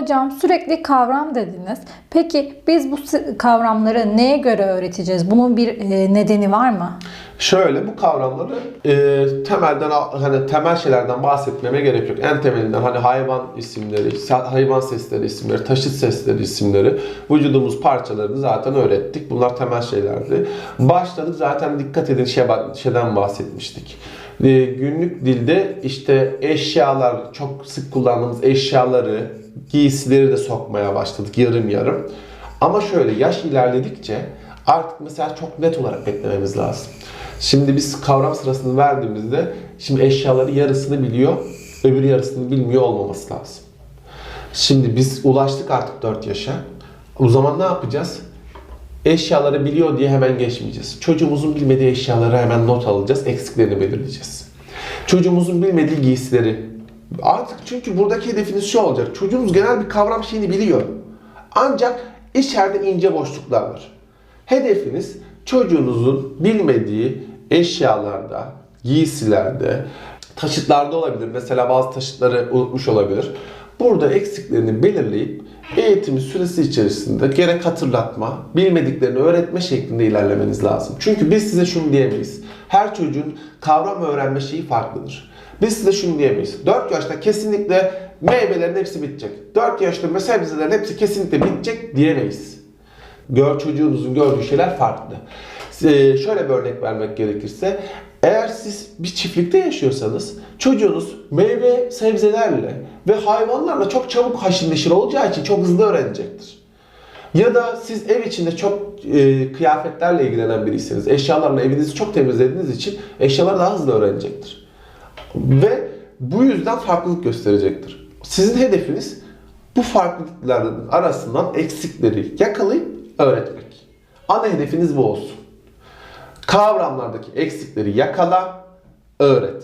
Hocam sürekli kavram dediniz. Peki biz bu kavramları neye göre öğreteceğiz? Bunun bir e, nedeni var mı? Şöyle bu kavramları e, temelden hani temel şeylerden bahsetmeme gerek yok. En temelinden hani hayvan isimleri, hayvan sesleri isimleri, taşıt sesleri isimleri, vücudumuz parçalarını zaten öğrettik. Bunlar temel şeylerdi. Başladık zaten dikkat edin şey, şeyden bahsetmiştik. E, günlük dilde işte eşyalar, çok sık kullandığımız eşyaları, giysileri de sokmaya başladık yarım yarım. Ama şöyle yaş ilerledikçe artık mesela çok net olarak beklememiz lazım. Şimdi biz kavram sırasını verdiğimizde şimdi eşyaları yarısını biliyor, öbür yarısını bilmiyor olmaması lazım. Şimdi biz ulaştık artık 4 yaşa. O zaman ne yapacağız? Eşyaları biliyor diye hemen geçmeyeceğiz. Çocuğumuzun bilmediği eşyaları hemen not alacağız, eksiklerini belirleyeceğiz. Çocuğumuzun bilmediği giysileri. Artık çünkü buradaki hedefiniz şu olacak. Çocuğumuz genel bir kavram şeyini biliyor. Ancak içeride ince boşluklar var. Hedefiniz çocuğunuzun bilmediği eşyalarda, giysilerde, taşıtlarda olabilir. Mesela bazı taşıtları unutmuş olabilir. Burada eksiklerini belirleyip eğitimi süresi içerisinde gerek hatırlatma, bilmediklerini öğretme şeklinde ilerlemeniz lazım. Çünkü biz size şunu diyemeyiz. Her çocuğun kavram öğrenme şeyi farklıdır. Biz size şunu diyemeyiz. 4 yaşta kesinlikle meyvelerin hepsi bitecek. 4 yaşta sebzelerin hepsi kesinlikle bitecek diyemeyiz. Gör çocuğunuzun gördüğü şeyler farklı. Ee, şöyle bir örnek vermek gerekirse eğer siz bir çiftlikte yaşıyorsanız çocuğunuz meyve sebzelerle ve hayvanlarla çok çabuk haşır neşir olacağı için çok hızlı öğrenecektir. Ya da siz ev içinde çok e, kıyafetlerle ilgilenen biriyseniz, eşyalarla evinizi çok temizlediğiniz için eşyaları daha hızlı öğrenecektir. Ve bu yüzden farklılık gösterecektir. Sizin hedefiniz bu farklılıkların arasından eksikleri yakalayıp öğretmek. Ana hedefiniz bu olsun. Kavramlardaki eksikleri yakala, öğret.